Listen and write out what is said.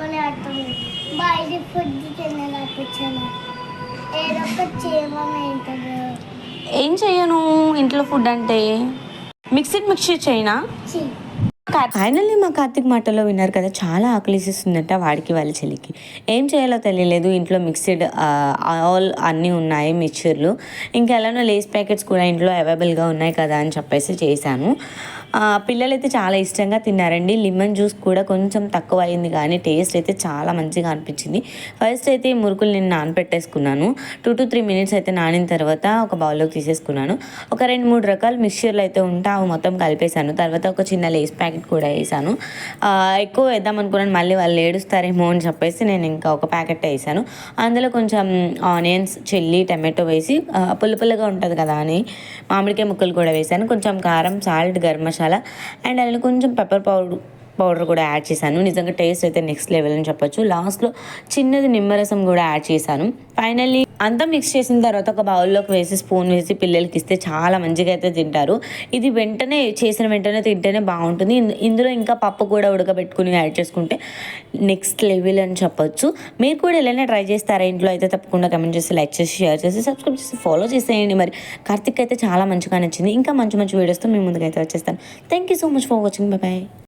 పడుకొని ఆడతాం బయట ఫుడ్ తినలేకపోయాను ఏదో ఒక చేయమని ఏంటది? ఏం చెయ్యను? ఇంట్లో ఫుడ్ అంటే? మిక్సిడ్ మిక్చర్ చేయనా ఫైనల్లీ మా కార్తిక్ మాటలో విన్నారు కదా చాలా ఆకలిసిస్తుందంట వాడికి వాళ్ళ చెల్లికి. ఏం చేయాలో తెలియలేదు ఇంట్లో మిక్స్డ్ ఆల్ అన్నీ ఉన్నాయి మిక్చర్లు. ఇంకా ఎలానో లేస్ ప్యాకెట్స్ కూడా ఇంట్లో అవైలబుల్గా ఉన్నాయి కదా అని చెప్పేసి చేశాను. పిల్లలైతే చాలా ఇష్టంగా తిన్నారండి. లిమన్ జ్యూస్ కూడా కొంచెం తక్కువ అయింది కానీ టేస్ట్ అయితే చాలా మంచిగా అనిపించింది. ఫస్ట్ అయితే ఈ మురుకులు నేను నానపెట్టేసుకున్నాను. టూ టు త్రీ మినిట్స్ అయితే నానిన తర్వాత ఒక బౌల్లోకి తీసేసుకున్నాను. ఒక రెండు మూడు రకాల మిక్చర్లు అయితే ఉంటే అవి మొత్తం కలిపేశాను. తర్వాత ఒక చిన్న లేస్ ప్యాకెట్ కూడా వేసాను. ఎక్కువ వేద్దాం అనుకున్నాను మళ్ళీ వాళ్ళు ఏడుస్తారేమో అని చెప్పేసి నేను ఇంకా ఒక ప్యాకెట్ వేసాను. అందులో కొంచెం ఆనియన్స్ చిల్లీ టమాటో వేసి పుల్ల పుల్లగా ఉంటుంది కదా అని మామిడికాయ ముక్కలు కూడా వేసాను. కొంచెం కారం సాల్ట్ గరం మసాలా అండ్ అందులో కొంచెం పెప్పర్ పౌడర్ పౌడర్ కూడా యాడ్ చేశాను. నిజంగా టేస్ట్ అయితే నెక్స్ట్ లెవెల్ అని చెప్పొచ్చు. లాస్ట్లో చిన్నది నిమ్మరసం కూడా యాడ్ చేశాను. ఫైనల్లీ అంతా మిక్స్ చేసిన తర్వాత ఒక బౌల్లోకి వేసి స్పూన్ వేసి పిల్లలకి ఇస్తే చాలా మంచిగా అయితే తింటారు. ఇది వెంటనే చేసిన వెంటనే తింటేనే బాగుంటుంది. ఇందులో ఇంకా పప్పు కూడా ఉడకబెట్టుకుని యాడ్ చేసుకుంటే నెక్స్ట్ లెవెల్ అని చెప్పొచ్చు. మీరు కూడా ఎలానే ట్రై చేస్తారా? ఇంట్లో అయితే తప్పకుండా కమెంట్ చేసి లైక్ చేసి షేర్ చేసి సబ్స్క్రైబ్ చేసి ఫాలో చేసేయండి మరి. కార్తిక్ అయితే చాలా మంచిగా నచ్చింది. ఇంకా మంచి మంచి వీడియోస్తో మీ ముందుకైతే వచ్చేస్తాను. Thank you so much for watching bye